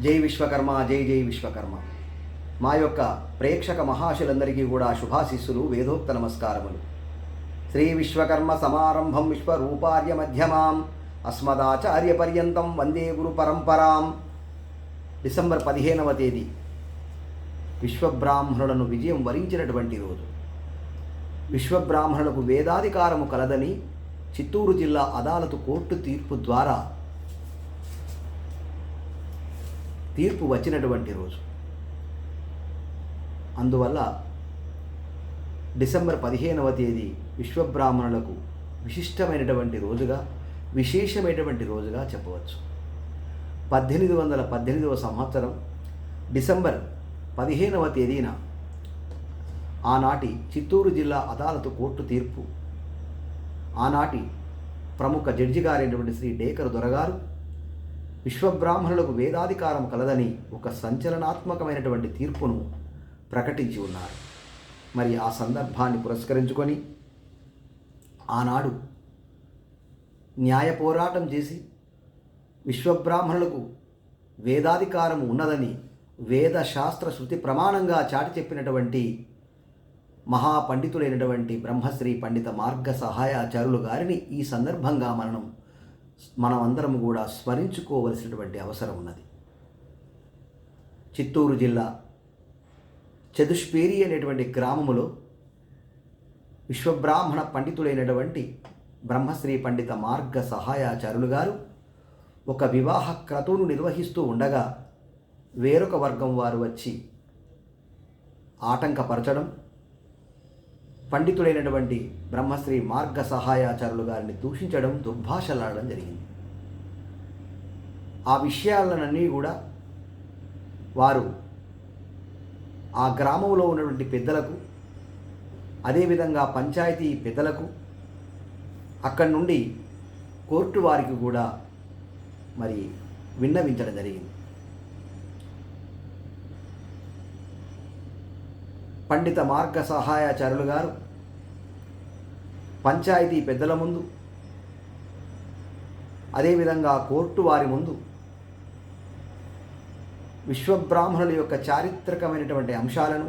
జై విశ్వకర్మ జై జై విశ్వకర్మ. మా యొక్క ప్రేక్షక మహాశులందరికీ కూడా శుభాశిస్సులు వేదోక్త నమస్కారములు. శ్రీ విశ్వకర్మ సమారంభం విశ్వరూపార్య మధ్యమాం అస్మదాచార్య పర్యంతం వందే గురు పరంపరాం. డిసెంబర్ పదిహేనవ తేదీ విశ్వబ్రాహ్మణులను విజయం వరించినటువంటి రోజు. విశ్వబ్రాహ్మణులకు వేదాధికారము కలదని చిత్తూరు జిల్లా అదాలతు కోర్టు తీర్పు ద్వారా తీర్పు వచ్చినటువంటి రోజు. అందువల్ల డిసెంబర్ పదిహేనవ తేదీ విశ్వబ్రాహ్మణులకు విశిష్టమైనటువంటి రోజుగా విశేషమైనటువంటి రోజుగా చెప్పవచ్చు. పద్దెనిమిది వందల పద్దెనిమిదవ సంవత్సరం డిసెంబర్ పదిహేనవ తేదీన ఆనాటి చిత్తూరు జిల్లా అదాలతు కోర్టు తీర్పు. ఆనాటి ప్రముఖ జడ్జి గారైనటువంటి శ్రీ డేకర్ దొరగారు విశ్వబ్రాహ్మణులకు వేదాధికారం కలదని ఒక సంచలనాత్మకమైనటువంటి తీర్పును ప్రకటించి ఉన్నారు. మరి ఆ సందర్భాన్ని పురస్కరించుకొని ఆనాడు న్యాయ పోరాటం చేసి విశ్వబ్రాహ్మణులకు వేదాధికారం ఉన్నదని వేద శాస్త్ర శృతి ప్రమాణంగా చాటి చెప్పినటువంటి మహాపండితుడైనటువంటి బ్రహ్మశ్రీ పండిత మార్గ సహాయాచారులు గారిని ఈ సందర్భంగా మనం మనమందరం కూడా స్మరించుకోవలసినటువంటి అవసరం ఉన్నది. చిత్తూరు జిల్లా చదుష్పేరి అనేటువంటి గ్రామములో విశ్వబ్రాహ్మణ పండితుడైనటువంటి బ్రహ్మశ్రీ పండిత మార్గ సహాయాచారులు గారు ఒక వివాహ క్రతువును నిర్వహిస్తూ ఉండగా వేరొక వర్గం వారు వచ్చి ఆటంకపరచడం పండితుడైనటువంటి బ్రహ్మశ్రీ మార్గ సహాయాచారులు గారిని దూషించడం దుర్భాషలాడడం జరిగింది. ఆ విషయాలన్నీ కూడా వారు ఆ గ్రామంలో ఉన్నటువంటి పెద్దలకు అదేవిధంగా పంచాయతీ పెద్దలకు అక్కడి నుండి కోర్టు వారికి కూడా మరి విన్నవించడం జరిగింది. పండిత మార్గ సహాయాచార్యులు గారు పంచాయతీ పెద్దల ముందు అదేవిధంగా కోర్టు వారి ముందు విశ్వబ్రాహ్మణుల యొక్క చారిత్రకమైనటువంటి అంశాలను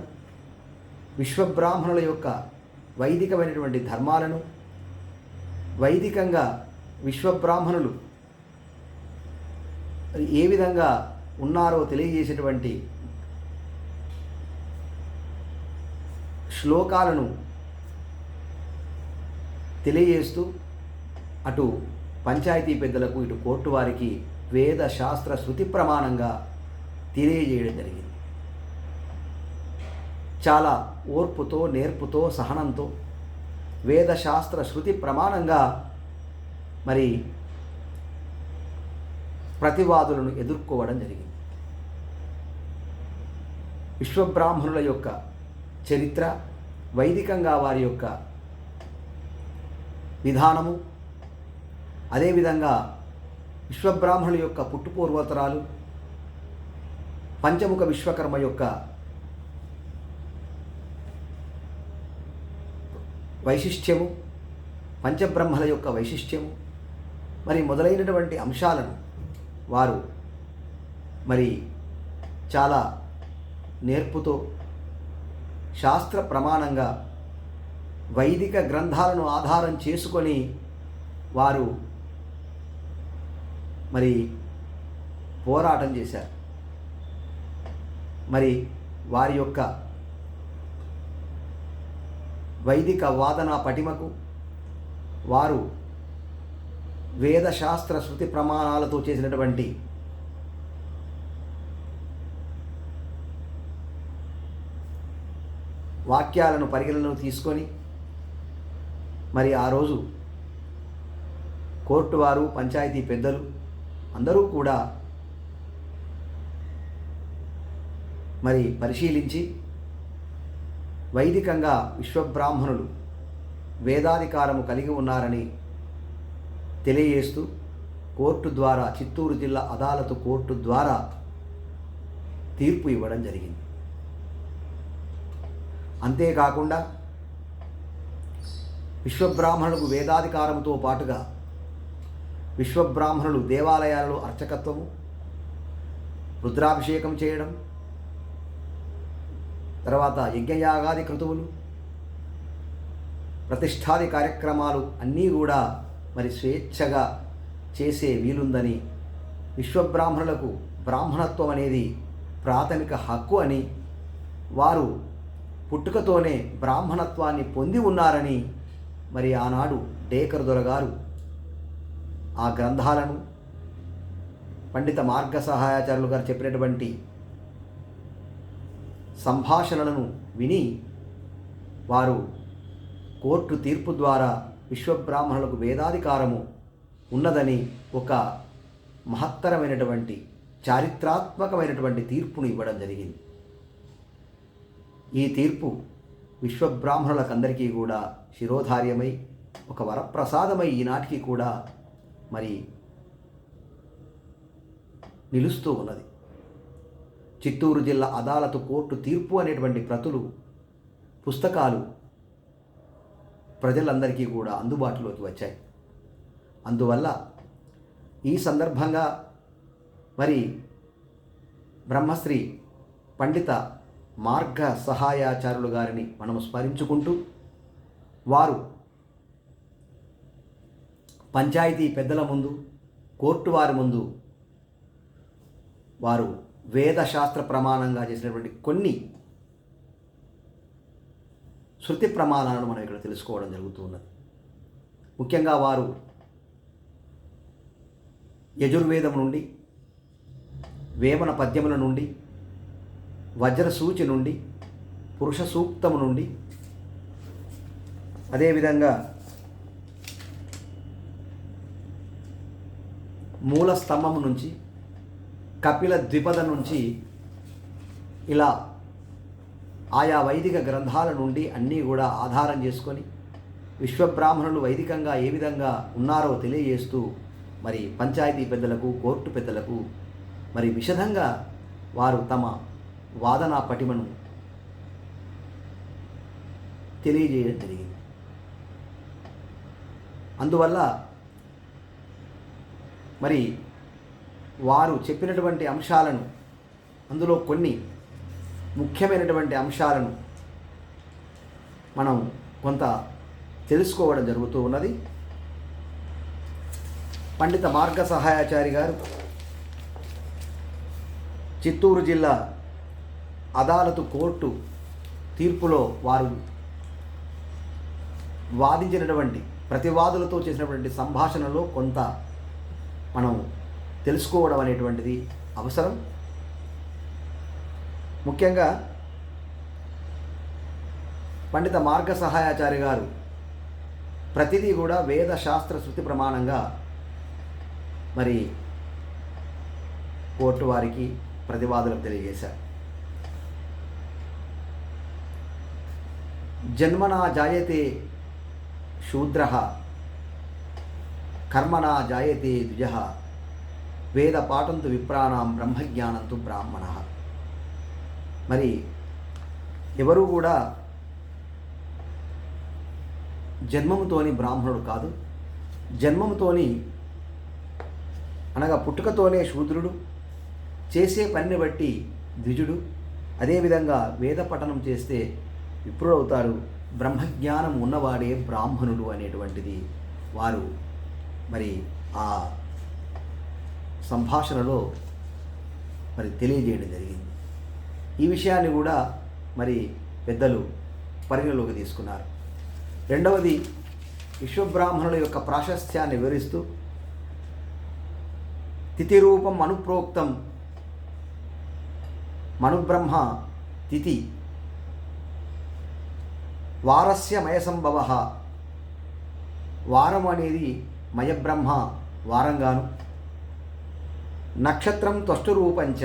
విశ్వబ్రాహ్మణుల యొక్క వైదికమైనటువంటి ధర్మాలను వైదికంగా విశ్వబ్రాహ్మణులు ఏ విధంగా ఉన్నారో తెలియజేసేటువంటి శ్లోకాలను తెలియజేస్తూ అటు పంచాయతీ పెద్దలకు ఇటు కోర్టు వారికి వేద శాస్త్ర శృతి ప్రమాణంగా తెలియజేయడం జరిగింది. చాలా ఓర్పుతో నేర్పుతో సహనంతో వేదశాస్త్ర శృతి ప్రమాణంగా మరి ప్రతివాదులను ఎదుర్కోవడం జరిగింది. విశ్వబ్రాహ్మణుల యొక్క చరిత్ర వైదికంగా వారి యొక్క విధానము అదేవిధంగా విశ్వబ్రాహ్మణుల యొక్క పుట్టుపూర్వోత్తరాలు పంచముఖ విశ్వకర్మ యొక్క వైశిష్ట్యము పంచబ్రహ్మల యొక్క వైశిష్ట్యము మరి మొదలైనటువంటి అంశాలను వారు మరి చాలా నేర్పుతో శాస్త్ర ప్రమాణంగా వైదిక గ్రంథాలను ఆధారం చేసుకొని వారు మరి పోరాటం చేశారు. మరి వారి యొక్క వైదిక వాదన పటిమకు వారు వేదశాస్త్ర శృతి ప్రమాణాలతో చేసినటువంటి వాక్యాలను పరిగణనలో తీసుకొని మరి ఆ రోజు కోర్టు వారు పంచాయతీ పెద్దలు అందరూ కూడా మరి పరిశీలించి వైదికంగా విశ్వబ్రాహ్మణులు వేదాధికారము కలిగి ఉన్నారని తెలియజేస్తూ కోర్టు ద్వారా చిత్తూరు జిల్లా అదాలతు కోర్టు ద్వారా తీర్పు ఇవ్వడం జరిగింది. అంతేకాకుండా విశ్వబ్రాహ్మణులకు వేదాధికారంతో పాటుగా విశ్వబ్రాహ్మణులు దేవాలయాలలో అర్చకత్వము రుద్రాభిషేకం చేయడం తర్వాత యజ్ఞయాగాది క్రతువులు ప్రతిష్టాది కార్యక్రమాలు అన్నీ కూడా మరి స్వేచ్ఛగా చేసే వీలుందని విశ్వబ్రాహ్మణులకు బ్రాహ్మణత్వం అనేది ప్రాథమిక హక్కు అని వారు పుట్టుకతోనే బ్రాహ్మణత్వాన్ని పొంది ఉన్నారని మరి ఆనాడు డేకర్ దొరగారు ఆ గ్రంథాలను పండిత మార్గ సహాయాచార్యులు గారు చెప్పినటువంటి సంభాషణలను విని వారు కోర్టు తీర్పు ద్వారా విశ్వబ్రాహ్మణులకు వేదాధికారము ఉన్నదని ఒక మహత్తరమైనటువంటి చారిత్రాత్మకమైనటువంటి తీర్పును ఇవ్వడం జరిగింది. ఈ తీర్పు విశ్వబ్రాహ్మణులకందరికీ కూడా శిరోధార్యమై ఒక వరప్రసాదమై ఈనాటికి కూడా మరి నిలుస్తూ ఉన్నది. చిత్తూరు జిల్లా అదాలతు కోర్టు తీర్పు అనేటువంటి ప్రతులు పుస్తకాలు ప్రజలందరికీ కూడా అందుబాటులోకి వచ్చాయి. అందువల్ల ఈ సందర్భంగా మరి బ్రహ్మశ్రీ పండిత మార్గ సహాయాచారులు గారిని మనము స్మరించుకుంటూ వారు పంచాయతీ పెద్దల ముందు కోర్టు వారి ముందు వారు వేదశాస్త్ర ప్రమాణంగా చేసినటువంటి కొన్ని శృతి ప్రమాణాలను మనం ఇక్కడ తెలుసుకోవడం జరుగుతున్నది. ముఖ్యంగా వారు యజుర్వేదం నుండి వేమన పద్యముల నుండి వజ్రసూచి నుండి పురుష సూక్తము నుండి అదేవిధంగా మూల స్తంభము నుంచి కపిల ద్విపద నుంచి ఇలా ఆయా వైదిక గ్రంథాల నుండి అన్నీ కూడా ఆధారం చేసుకొని విశ్వబ్రాహ్మణులు వైదికంగా ఏ విధంగా ఉన్నారో తెలియజేస్తూ మరి పంచాయతీ పెద్దలకు కోర్టు పెద్దలకు మరి విషదంగా వారు తమ వాదన పటిమను తెలియజేయడం జరిగింది. అందువల్ల మరి వారు చెప్పినటువంటి అంశాలను అందులో కొన్ని ముఖ్యమైనటువంటి అంశాలను మనం కొంత తెలుసుకోవడం జరుగుతూ ఉన్నది. పండిత మార్గ సహాయాచారి గారు చిత్తూరు జిల్లా అదాలతు కోర్టు తీర్పులో వారు వాదించినటువంటి ప్రతివాదులతో చేసినటువంటి సంభాషణలో కొంత మనం తెలుసుకోవడం అనేటువంటిది అవసరం. ముఖ్యంగా పండిత మార్గ సహాయాచారి గారు ప్రతిదీ కూడా వేద శాస్త్ర శృతి ప్రమాణంగా మరి కోర్టు వారికి ప్రతివాదులకు తెలియజేశారు. జన్మనా జాయతే శూద్ర కర్మణా జాయతే ద్విజ వేద పాఠంతు విప్రాణం బ్రహ్మజ్ఞానంతు బ్రాహ్మణ. మరి ఎవరు కూడా జన్మముతోని బ్రాహ్మణుడు కాదు. జన్మముతోని అనగా పుట్టుకతోనే శూద్రుడు చేసే పనిని బట్టి ద్విజుడు అదేవిధంగా వేద పఠనం చేస్తే విప్రుడవుతారు బ్రహ్మజ్ఞానం ఉన్నవాడే బ్రాహ్మణుడు అనేటువంటిది వారు. మరి ఆ సంభాషణలో మరి తెలియజేయడం జరిగింది. ఈ విషయాన్ని కూడా మరి పెద్దలు పరిగణలోకి తీసుకున్నారు. రెండవది విశ్వబ్రాహ్మణుల యొక్క ప్రాశస్త్యాన్ని వివరిస్తూ తిథి రూపం అనుప్రోక్తం మనుబ్రహ్మ తిథి వారస్య మయసంభవ వారం అనేది మయబ్రహ్మ వారంగాను. నక్షత్రం త్వష్టు రూపంచ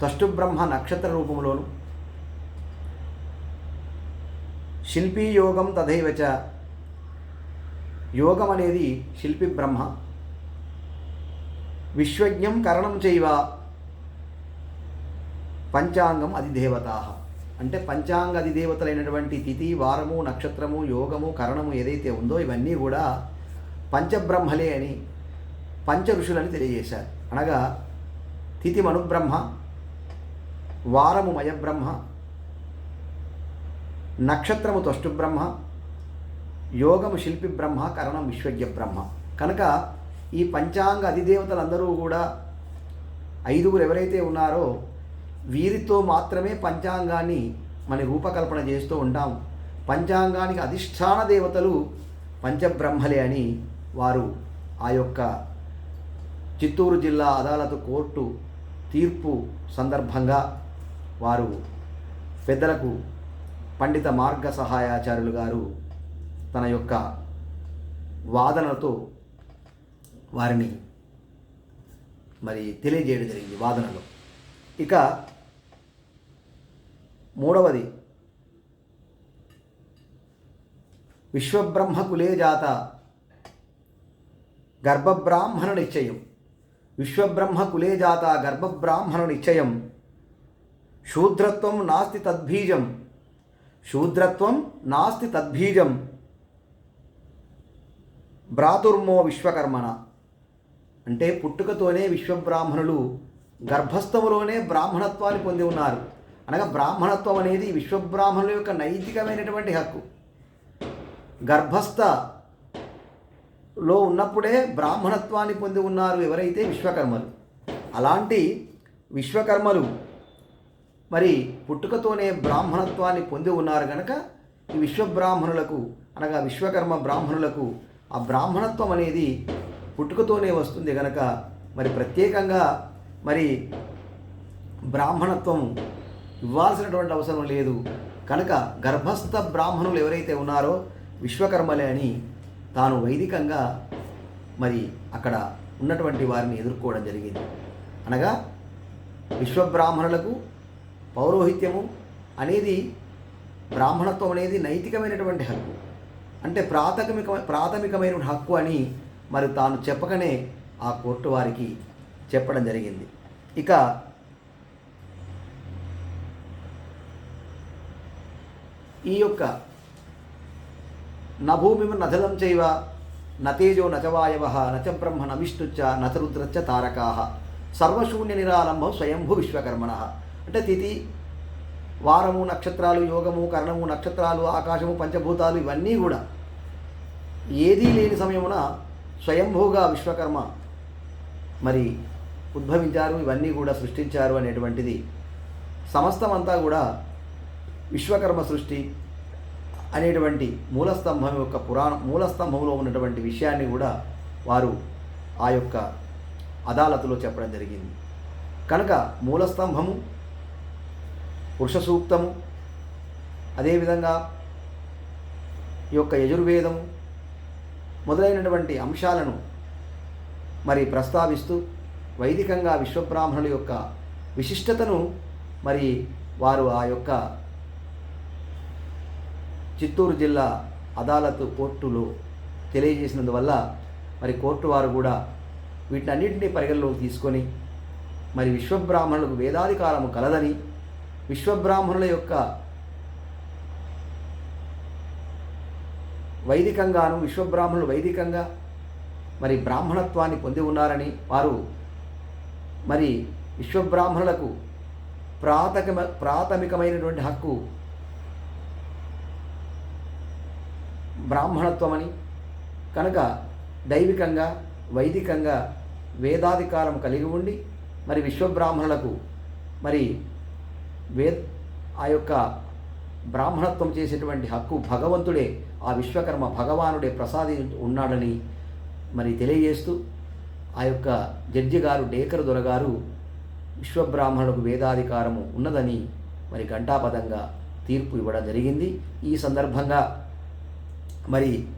త్వష్టు బ్రహ్మ నక్షత్ర రూపంలోను శిల్పీ యోగం తథైవచ యోగం అనేది శిల్పి బ్రహ్మ విశ్వజ్ఞం కరణం చేయవ పంచాంగం అధిదేవతా. అంటే పంచాంగ అధిదేవతలైనటువంటి తిథి వారము నక్షత్రము యోగము కరణము ఏదైతే ఉందో ఇవన్నీ కూడా పంచబ్రహ్మలే అని పంచ ఋషులని తెలియజేశారు. అనగా తిథి మనుబ్రహ్మ వారము మయబ్రహ్మ నక్షత్రము తొష్టు బ్రహ్మ యోగము శిల్పి బ్రహ్మ కరణం విశ్వజ్ఞ బ్రహ్మ కనుక ఈ పంచాంగ అధిదేవతలందరూ కూడా ఐదుగురు ఎవరైతే ఉన్నారో వీరితో మాత్రమే పంచాంగాన్ని మన రూపకల్పన చేస్తూ ఉంటాం. పంచాంగానికి అధిష్టాన దేవతలు పంచబ్రహ్మలే అని వారు ఆ యొక్క చిత్తూరు జిల్లా అదాలత్ కోర్టు తీర్పు సందర్భంగా వారు పెద్దలకు పండిత మార్గ సహాయాచార్యులు గారు తన యొక్క వాదనలతో వారిని మరి తెలియజేయడం జరిగింది. వాదనలో. ఇక మూడవది. విశ్వబ్రహ్మ కులే జాత. గర్భబ్రాహ్మణ నిశ్చయం విశ్వబ్రహ్మ కులే జాత గర్భబ్రాహ్మణ నిశ్చయం శూద్రత్వం నాస్తి తద్బీజం. శూద్రత్వం నాస్తి తద్బీజం. భ్రాతుర్మో విశ్వకర్మణ. అంటే పుట్టుకతోనే విశ్వబ్రాహ్మణులు గర్భస్థములోనే బ్రాహ్మణత్వాన్ని పొంది ఉన్నారు. అనగా బ్రాహ్మణత్వం అనేది విశ్వబ్రాహ్మణుల యొక్క నైతికమైనటువంటి హక్కు. గర్భస్థలో ఉన్నప్పుడే బ్రాహ్మణత్వాన్ని పొంది ఉన్నారు ఎవరైతే విశ్వకర్మలు. అలాంటి విశ్వకర్మలు మరి పుట్టుకతోనే బ్రాహ్మణత్వాన్ని పొంది ఉన్నారు కనుక ఈ విశ్వబ్రాహ్మణులకు అనగా విశ్వకర్మ బ్రాహ్మణులకు ఆ బ్రాహ్మణత్వం అనేది పుట్టుకతోనే వస్తుంది కనుక మరి ప్రత్యేకంగా మరి బ్రాహ్మణత్వం ఇవ్వాల్సినటువంటి అవసరం లేదు. కనుక గర్భస్థ బ్రాహ్మణులు ఎవరైతే ఉన్నారో విశ్వకర్మలే అని తాను వైదికంగా మరి అక్కడ ఉన్నటువంటి వారిని ఎదుర్కోవడం జరిగింది. అనగా విశ్వబ్రాహ్మణులకు పౌరోహిత్యము అనేది బ్రాహ్మణత్వం అనేది నైతికమైనటువంటి హక్కు. అంటే ప్రాథమిక ప్రాథమికమైన హక్కు అని మరి తాను చెప్పకనే ఆ కోర్టు వారికి చెప్పడం జరిగింది. ఇక ఈ యొక్క నభూమి నథలం చైవ నతేజో నచవాయవ నచ బ్రహ్మ నవిష్ణుచ్చ నతరుద్రచ్చ తారకాహ సర్వశూన్య నిరాలంభం స్వయంభూ విశ్వకర్మణ. అంటే తిథి వారము నక్షత్రాలు యోగము కరణము నక్షత్రాలు ఆకాశము పంచభూతాలు ఇవన్నీ కూడా ఏదీ లేని సమయమున స్వయంభూగా విశ్వకర్మ మరి ఉద్భవించారు ఇవన్నీ కూడా సృష్టించారు అనేటువంటిది సమస్తమంతా కూడా విశ్వకర్మ సృష్టి అనేటువంటి మూలస్తంభం యొక్క పురాణ మూలస్తంభంలో ఉన్నటువంటి విషయాన్ని కూడా వారు ఆ యొక్క అదాలతులో చెప్పడం జరిగింది. కనుక మూలస్తంభము పురుష సూక్తము అదేవిధంగా ఈ యొక్క యజుర్వేదము మొదలైనటువంటి అంశాలను మరి ప్రస్తావిస్తూ వైదికంగా విశ్వబ్రాహ్మణుల యొక్క విశిష్టతను మరి వారు ఆ యొక్క చిత్తూరు జిల్లా అదాలత్ కోర్టులో తెలియజేసినందువల్ల మరి కోర్టు వారు కూడా వీటన్నింటినీ పరిగణలోకి తీసుకొని మరి విశ్వబ్రాహ్మణులకు వేదాధికారము కలదని విశ్వబ్రాహ్మణుల యొక్క వైదికంగాను విశ్వబ్రాహ్మణులు వైదికంగా మరి బ్రాహ్మణత్వాన్ని పొంది ఉన్నారని వారు మరి విశ్వబ్రాహ్మణులకు ప్రాథమిక ప్రాథమికమైనటువంటి హక్కు బ్రాహ్మణత్వమని కనుక దైవికంగా వైదికంగా వేదాధికారం కలిగి ఉండి మరి విశ్వబ్రాహ్మణులకు మరి వే ఆ యొక్క బ్రాహ్మణత్వం చేసేటువంటి హక్కు భగవంతుడే ఆ విశ్వకర్మ భగవానుడే ప్రసాది ఉన్నాడని మరి తెలియజేస్తూ ఆ యొక్క జడ్జి గారు డేకర దొరగారు విశ్వబ్రాహ్మణులకు వేదాధికారము ఉన్నదని మరి ఘంటాపదంగా తీర్పు ఇవ్వడం జరిగింది. ఈ సందర్భంగా మరి